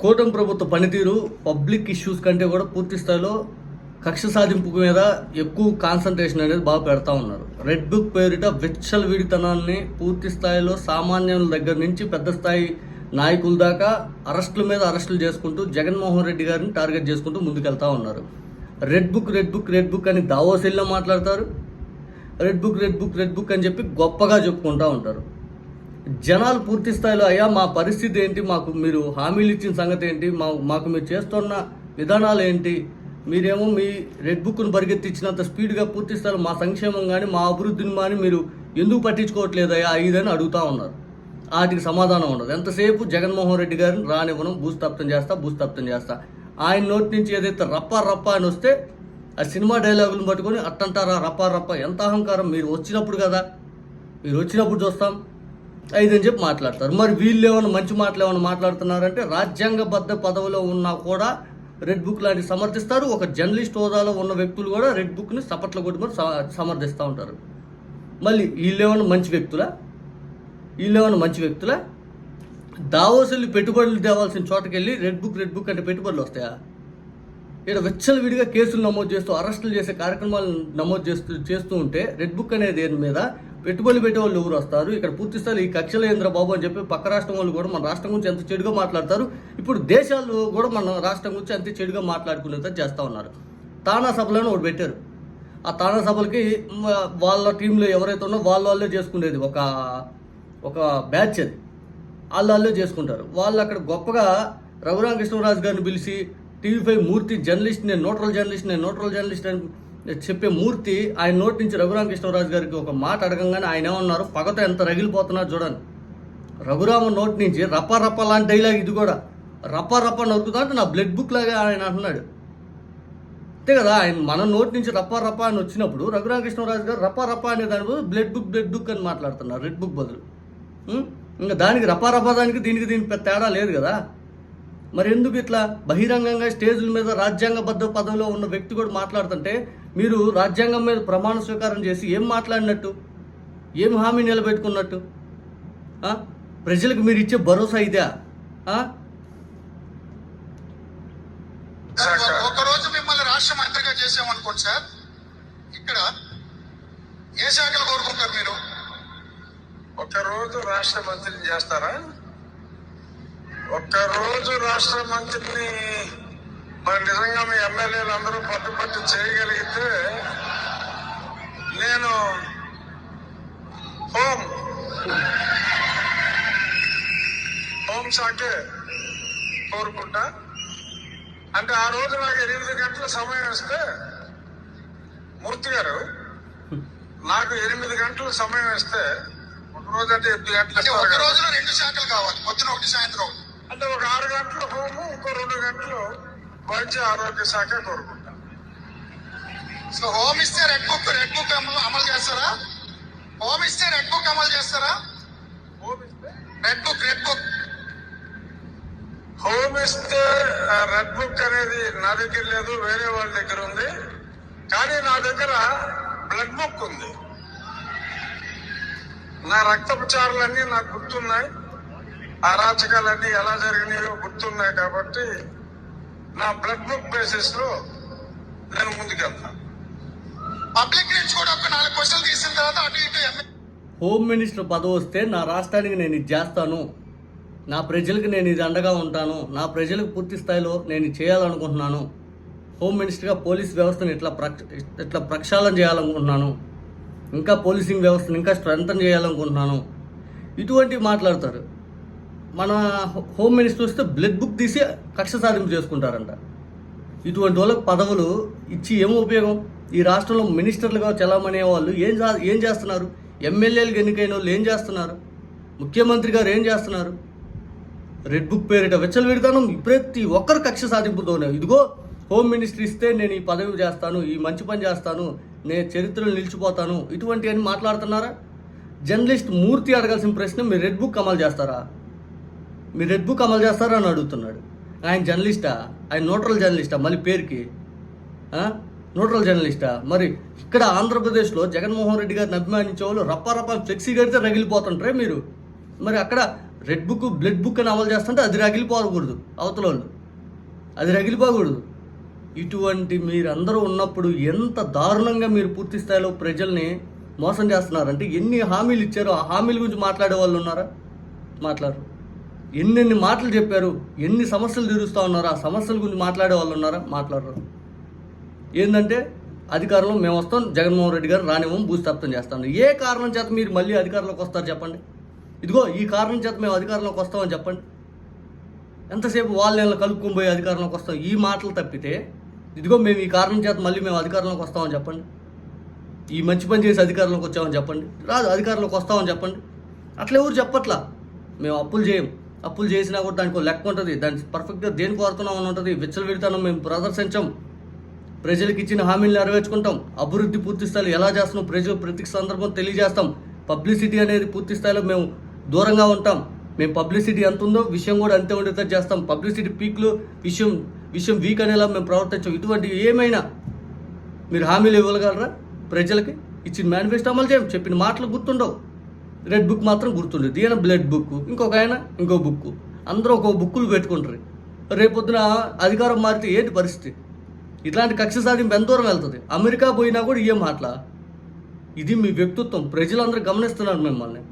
కూటమి ప్రభుత్వ పనితీరు పబ్లిక్ ఇష్యూస్ కంటే కూడా పూర్తి స్థాయిలో కక్ష సాధింపు మీద ఎక్కువ కాన్సన్ట్రేషన్ అనేది బాగా పెడతా ఉన్నారు. రెడ్ బుక్ పేరిట విచ్చల విడితనాన్ని పూర్తి స్థాయిలో సామాన్యుల దగ్గర నుంచి పెద్ద స్థాయి నాయకుల దాకా అరెస్టుల మీద అరెస్టులు చేసుకుంటూ జగన్మోహన్ రెడ్డి గారిని టార్గెట్ చేసుకుంటూ ముందుకెళ్తా ఉన్నారు. Red book red book red book అని దావోసెల్లో మాట్లాడతారు. Red book red book red book అని చెప్పి గొప్పగా చెప్పుకుంటూ ఉంటారు. జనాలు పూర్తి స్థాయిలో అయ్యా మా పరిస్థితి ఏంటి? మాకు మీరు హామీలు ఇచ్చిన సంగతి ఏంటి? మా మాకు మీరు చేస్తున్న విధానాలు ఏంటి? మీరేమో మీ రెడ్ బుక్ను పరిగెత్తించినంత స్పీడ్గా పూర్తి స్థాయిలో మా సంక్షేమం కానీ మా అభివృద్ధిని కానీ మీరు ఎందుకు పట్టించుకోవట్లేదయ్యా? ఇదని అడుగుతా ఉన్నారు. వాటికి సమాధానం ఉండదు. ఎంతసేపు జగన్మోహన్ రెడ్డి గారిని రానివ్వను? భూస్థాపితం చేస్తా భూస్థాపితం చేస్తా. ఆయన నోటి నుంచి ఏదైతే రప్ప రప్ప అని వస్తే ఆ సినిమా డైలాగులను పట్టుకొని అట్టంటారా రప్ప రప్ప ఎంత అహంకారం? మీరు వచ్చినప్పుడు కదా. మీరు వచ్చినప్పుడు చూస్తాం. ఐదని చెప్పి మాట్లాడతారు. మరి వీళ్ళు ఏమైనా మంచి మాటలు ఏమైనా మాట్లాడుతున్నారంటే రాజ్యాంగబద్ధ పదవిలో ఉన్నా కూడా రెడ్ బుక్ లాంటివి సమర్థిస్తారు. ఒక జర్నలిస్ట్ హోదాలో ఉన్న వ్యక్తులు కూడా రెడ్ బుక్ని సపట్ల కొట్టుకొని సమర్థిస్తూ ఉంటారు. మళ్ళీ వీళ్ళేమైనా మంచి వ్యక్తులా? వీళ్ళేమైనా మంచి వ్యక్తులా? దావోసులు పెట్టుబడులు తేవాల్సిన చోటకెళ్ళి రెడ్ బుక్ రెడ్ బుక్ అంటే పెట్టుబడులు వస్తాయా? ఇక్కడ వెచ్చల విడిగా కేసులు నమోదు చేస్తూ అరెస్టులు చేసే కార్యక్రమాలు నమోదు చేస్తూ చేస్తూ ఉంటే రెడ్ బుక్ అనే దేని మీద? పెట్టుబడులు పెట్టే వాళ్ళు ఎవరు వస్తారు? ఇక్కడ పూర్తి స్థాయి ఈ కక్షలేంద్ర బాబు అని చెప్పి పక్క రాష్ట్రం వాళ్ళు కూడా మన రాష్ట్రం గురించి ఎంత చెడుగా మాట్లాడతారు? ఇప్పుడు దేశాలు కూడా మన రాష్ట్రం గురించి అంత చెడుగా మాట్లాడుకునేది చేస్తూ ఉన్నారు. తానా సభలను ఒకటి పెట్టారు. ఆ తానా సభలకి వాళ్ళ టీంలో ఎవరైతే ఉన్నో వాళ్ళ వాళ్ళే చేసుకునేది. ఒక ఒక బ్యాచ్ అది. వాళ్ళు వాళ్ళే చేసుకుంటారు. వాళ్ళు అక్కడ గొప్పగా రఘురామ కృష్ణరాజు గారిని పిలిచి టీవీ ఫైవ్ మూర్తి జర్నలిస్ట్ నేను న్యూట్రల్ జర్నలిస్ట్ నేను న్యూట్రల్ జర్నలిస్ట్ అని చెప్పే మూర్తి ఆయన నోటి నుంచి రఘురామ కృష్ణరాజు గారికి ఒక మాట అడగంగానే ఆయన ఏమన్నారు? పగతో ఎంత రగిలిపోతున్నారు చూడండి. రఘురామ నోటి నుంచి రప్ప రప్ప లాంటి డైలాగ్ ఇది కూడా. రప్ప రప్ప నరుకుతా అంటే నా బ్లడ్ బుక్ లాగా ఆయన అంటున్నాడు. అంతే కదా ఆయన మన నోటి నుంచి రప్ప రప్ప అని వచ్చినప్పుడు రఘురామకృష్ణరాజు గారు రప్ప రప్ప అనే దాని బదులు బ్లడ్ బుక్ బ్లడ్ బుక్ అని మాట్లాడుతున్నారు రెడ్ బుక్ బదులు. ఇంకా దానికి రప్ప రప్ప దానికి దీనికి దీనికి పెద్ద తేడా లేదు కదా. మరి ఎందుకు ఇట్లా? బహిరంగంగా స్టేజ్ల మీద రాజ్యాంగబద్ధ పదవిలో ఉన్న వ్యక్తి కూడా మాట్లాడుతుంటే మీరు రాజ్యాంగం మీద ప్రమాణ స్వీకారం చేసి ఏం మాట్లాడినట్టు? ఏం హామీ నిలబెట్టుకున్నట్టు? ఆ? ప్రజలకు మీరు ఇచ్చే భరోసా ఇదే? ఆ? సార్, ఒక- ఒక రోజు మిమ్మల్ని రాష్ట్ర మంత్రిగా చేసామనుకోండి సార్. ఇక్కడ ఏ శాఖలు కోరుకుంటారు మీరు? ఒక్క రోజు రాష్ట్ర మంత్రిని చేస్తారా? ఒక్క రోజు రాష్ట్ర మంత్రిని మరి నిజంగా మీ ఎమ్మెల్యేలు అందరూ పట్టుపట్టు చేయగలిగితే నేను హోం హోం శాఖే కోరుకుంటా. అంటే ఆ రోజు నాకు ఎనిమిది గంటల సమయం ఇస్తే మూర్తి గారు నాకు ఎనిమిది గంటల సమయం ఇస్తే ఒక రోజు అంటే ఎనిమిది గంటలు ఒక. రోజులో రెండు శాఖలు కావాలి. పొద్దున ఒకటి సాయంత్రం అంటే ఒక ఆరు గంటల హోము ఇంకో రెండు గంటలు వైద్య ఆరోగ్య శాఖ కోరుకుంటా. సో హోమ్ ఇస్తే రెడ్ బుక్ రెడ్ బుక్ అమలు అమలు చేస్తారా? హోమ్ ఇస్తే రెడ్ బుక్ అమలు చేస్తారా? Red book red book. Home ఇస్తే రెడ్ బుక్ అనేది నా దగ్గర లేదు వేరే వాళ్ళ దగ్గర ఉంది. కానీ నా దగ్గర బ్లడ్ బుక్ ఉంది. నా రక్తపచారాలన్నీ నాకు గుర్తున్నాయి. అరాచకాలన్నీ ఎలా జరిగినాయో గుర్తున్నాయి కాబట్టి నా బ్లడ్ గ్రూప్ బేసిస్లో నేను ముందుకెళ్తాను పబ్లిక్ నుంచి కూడా ఒక నాలుగు క్వశ్చన్ తీసిన తర్వాత అటు ఇటు హోమ్ మినిస్టర్ పదవి వస్తే నా రాష్ట్రానికి నేను ఇది చేస్తాను. నా ప్రజలకు నేను ఇది అండగా ఉంటాను. నా ప్రజలకు పూర్తి స్థాయిలో నేను చేయాలనుకుంటున్నాను. హోమ్ మినిస్టర్గా పోలీస్ వ్యవస్థను ఇట్లా ప్రక్ష ఇట్లా ప్రక్షాళన చేయాలనుకుంటున్నాను? ఇంకా పోలీసింగ్ వ్యవస్థను ఇంకా స్ట్రెంగ్తన్ చేయాలనుకుంటున్నాను. ఇటువంటివి మాట్లాడతారు. మన హోమ్ మినిస్టర్ వస్తే బ్లడ్ బుక్ తీసి కక్ష సాధింపు చేసుకుంటారంట. ఇటువంటి వాళ్ళకి పదవులు ఇచ్చి ఏం ఉపయోగం? ఈ రాష్ట్రంలో మినిస్టర్లుగా చలామణి వాళ్ళు ఏం ఏం చేస్తున్నారు? ఎమ్మెల్యేలకు ఎన్నికైన వాళ్ళు ఏం చేస్తున్నారు? ముఖ్యమంత్రి గారు ఏం చేస్తున్నారు? రెడ్ బుక్ పేరిట వెచ్చలు విడతానం ప్రతి ఒక్కరు కక్ష సాధింపుతోనే. ఇదిగో హోమ్ మినిస్టర్ ఇస్తే నేను ఈ పదవి చేస్తాను ఈ మంచి పని చేస్తాను నేను చరిత్రలో నిలిచిపోతాను. ఇటువంటి అని మాట్లాడుతున్నారా? జర్నలిస్ట్ మూర్తి అడగాల్సిన ప్రశ్న మీరు రెడ్ బుక్ అమలు చేస్తారా? మీరు రెడ్ బుక్ అమలు చేస్తారా అని అడుగుతున్నాడు. ఆయన జర్నలిస్టా? ఆయన న్యూట్రల్ జర్నలిస్టా? మళ్ళీ పేరుకి? న్యూట్రల్ జర్నలిస్టా? మరి ఇక్కడ ఆంధ్రప్రదేశ్లో జగన్మోహన్ రెడ్డి గారిని అభిమానించే వాళ్ళు రప్ప రప్ప ఫ్లెక్సీ కడితే రగిలిపోతుంటారే మీరు? మరి అక్కడ రెడ్ బుక్ బ్లడ్ బుక్ అని అమలు చేస్తుంటే అది రగిలిపోకూడదు అవతల వాళ్ళు అది రగిలిపోకూడదు. ఇటువంటి మీరందరూ ఉన్నప్పుడు ఎంత దారుణంగా మీరు పూర్తి స్థాయిలో ప్రజల్ని మోసం చేస్తున్నారంటే ఎన్ని హామీలు ఇచ్చారో ఆ హామీల గురించి మాట్లాడే వాళ్ళు ఉన్నారా? మాట్లాడరు. ఎన్నెన్ని మాటలు చెప్పారు ఎన్ని సమస్యలు తీరుస్తూ ఉన్నారు ఆ సమస్యల గురించి మాట్లాడే వాళ్ళు ఉన్నారా? మాట్లాడరు. ఏంటంటే అధికారంలో మేము వస్తాం జగన్మోహన్ రెడ్డి గారు రానివ్వం భూస్థాపితం చేస్తాం ఏ కారణం చేత మీరు మళ్ళీ అధికారంలోకి వస్తారు చెప్పండి? ఇదిగో ఈ కారణం చేత మేము అధికారంలోకి వస్తామని చెప్పండి. ఎంతసేపు వాళ్ళ నెలలు కలుపుకొని పోయి అధికారంలోకి వస్తాం? ఈ మాటలు తప్పితే ఇదిగో మేము ఈ కారణం చేత మళ్ళీ మేము అధికారంలోకి వస్తామని చెప్పండి. ఈ మంచి పని చేసి అధికారంలోకి వచ్చామని చెప్పండి. రాదు అధికారంలోకి వస్తామని చెప్పండి. అట్లా ఎవరు చెప్పట్లా? మేము అప్పులు చేయం. అప్పులు చేసినా కూడా దానికి లెక్క ఉంటుంది. దాని పర్ఫెక్ట్గా దేనికి వాడుతున్నాం అని ఉంటుంది. విచ్చలవిడితనం మేము ప్రదర్శించాం. ప్రజలకు ఇచ్చిన హామీలు నెరవేర్చుకుంటాం. అభివృద్ధి పూర్తి స్థాయిలో ఎలా చేస్తున్నాం? ప్రజలు ప్రతి సందర్భం తెలియజేస్తాం. పబ్లిసిటీ అనేది పూర్తి స్థాయిలో మేము దూరంగా ఉంటాం. మేము పబ్లిసిటీ ఎంత ఉందో విషయం కూడా అంతే ఉండేటట్టు చేస్తాం. పబ్లిసిటీ పీక్లు విషయం విషయం వీక్ అనేలా మేము ప్రవర్తించాం. ఇటువంటి ఏమైనా మీరు హామీలు ఇవ్వగలరా? ప్రజలకి ఇచ్చిన మేనిఫెస్టో అమలు చేయం. చెప్పిన మాటలు గుర్తుండవు. రెడ్ బుక్ మాత్రం గుర్తుండేది. ఈయన బ్లడ్ బుక్ ఇంకొక ఆయన ఇంకో బుక్ అందరూ ఒక బుక్కులు పెట్టుకుంటారు. రేపొద్దున అధికారం మారితే ఏంటి పరిస్థితి? ఇట్లాంటి కక్ష సాధింపు ఎంత దూరం వెళ్తుంది? అమెరికా పోయినా కూడా ఏం మాట్లా? ఇది మీ వ్యక్తిత్వం. ప్రజలందరూ గమనిస్తున్నారు మిమ్మల్ని.